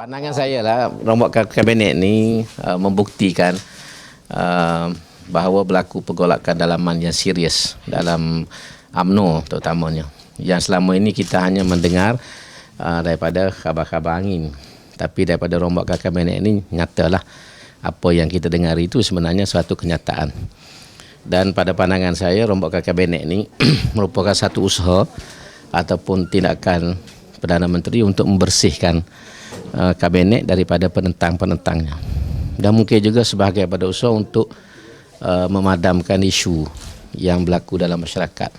Pandangan saya lah rombak kabinet ni uh, membuktikan uh, bahawa berlaku pergolakan dalaman yang serius dalam AMNO terutamanya. Yang selama ini kita hanya mendengar uh, daripada khabar-khabar angin. Tapi daripada rombak kabinet ini nyatalah apa yang kita dengar itu sebenarnya suatu kenyataan. Dan pada pandangan saya rombak kabinet ini merupakan satu usaha ataupun tindakan Perdana Menteri untuk membersihkan Uh, kabinet daripada penentang-penentangnya. Dan mungkin juga sebahagian pada usaha untuk uh, memadamkan isu yang berlaku dalam masyarakat.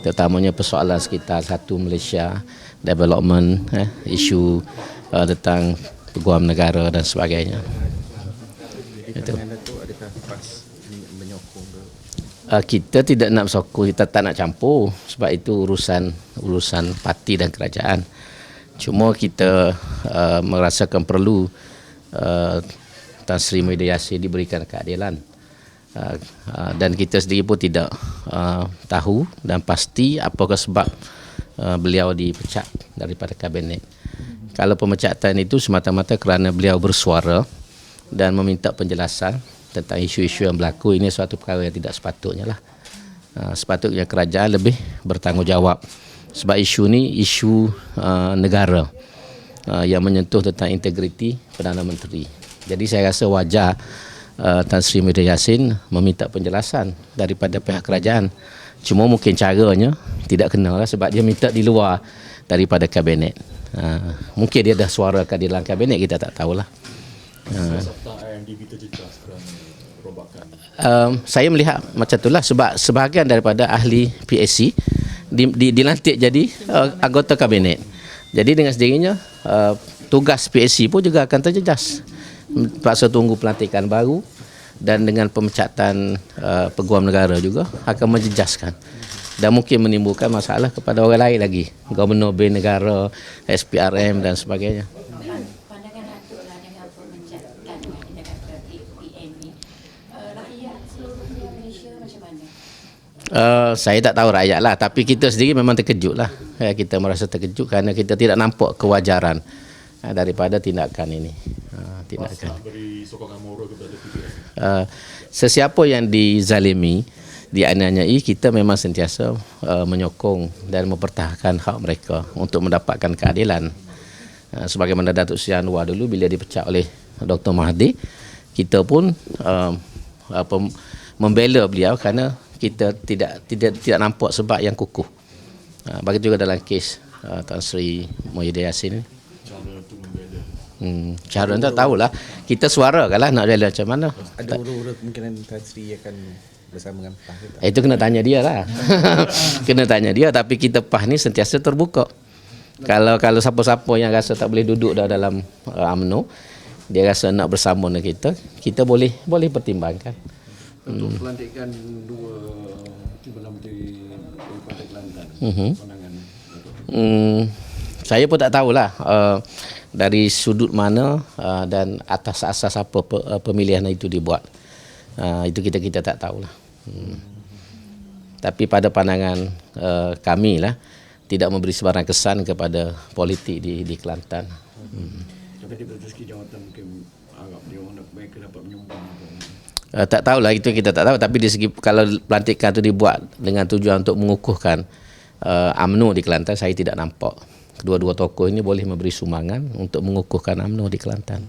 Terutamanya persoalan sekitar satu Malaysia, development, eh, isu uh, tentang peguam negara dan sebagainya. Itu. Uh, kita tidak nak sokong, kita tak nak campur sebab itu urusan urusan parti dan kerajaan. Cuma kita uh, merasakan perlu uh, Tan Sri Muhyiddin Yassin diberikan keadilan. Uh, uh, dan kita sendiri pun tidak uh, tahu dan pasti apakah sebab uh, beliau dipecat daripada kabinet. Kalau pemecatan itu semata-mata kerana beliau bersuara dan meminta penjelasan tentang isu-isu yang berlaku ini suatu perkara yang tidak sepatutnya lah. Uh, sepatutnya kerajaan lebih bertanggungjawab sebab isu ni isu uh, negara uh, yang menyentuh tentang integriti Perdana Menteri. Jadi saya rasa wajar uh, Tan Sri Muhyiddin Yassin meminta penjelasan daripada pihak kerajaan. Cuma mungkin caranya tidak kenal lah sebab dia minta di luar daripada kabinet. Uh, mungkin dia dah suarakan di dalam kabinet kita tak tahulah. Uh, um, saya melihat macam itulah sebab sebahagian daripada ahli PSC di, di, dilantik jadi uh, anggota kabinet. Jadi dengan sendirinya uh, tugas PSC pun juga akan terjejas. Paksa tunggu pelantikan baru dan dengan pemecatan uh, peguam negara juga akan menjejaskan dan mungkin menimbulkan masalah kepada orang lain lagi. Gubernur Negara, SPRM dan sebagainya. Uh, saya tak tahu rakyat lah tapi kita sendiri memang terkejut lah ya, kita merasa terkejut kerana kita tidak nampak kewajaran uh, daripada tindakan ini uh, tindakan. Uh, sesiapa yang dizalimi dianiayai kita memang sentiasa uh, menyokong dan mempertahankan hak mereka untuk mendapatkan keadilan uh, sebagaimana Datuk Seri Anwar dulu bila dipecat oleh Dr. Mahathir kita pun uh, apa, membela beliau kerana kita tidak tidak tidak nampak sebab yang kukuh. Uh, bagi juga dalam kes uh, Tan Sri Muhyiddin Yassin ni. Hmm, cara tak tahulah. Kita suara lah nak jalan macam mana. Ada urut-urut kemungkinan Tan Sri akan bersama dengan PAH ke Itu kena tanya dia lah. kena tanya dia tapi kita PAH ni sentiasa terbuka. Kalau kalau siapa-siapa yang rasa tak boleh duduk dalam uh, UMNO, dia rasa nak bersama dengan kita, kita boleh boleh pertimbangkan untuk hmm. pelantikan dua Perdana Menteri daripada Kelantan hmm. pandangan hmm. saya pun tak tahulah uh, dari sudut mana uh, dan atas asas apa uh, pemilihan itu dibuat uh, itu kita kita tak tahulah hmm. tapi pada pandangan uh, kami lah tidak memberi sebarang kesan kepada politik di di Kelantan hmm. tapi di segi jawatan mungkin agak dia orang mereka dapat menyumbang Uh, tak tahulah itu kita tak tahu tapi di segi kalau pelantikan itu dibuat dengan tujuan untuk mengukuhkan uh, UMNO di Kelantan saya tidak nampak kedua-dua tokoh ini boleh memberi sumbangan untuk mengukuhkan UMNO di Kelantan.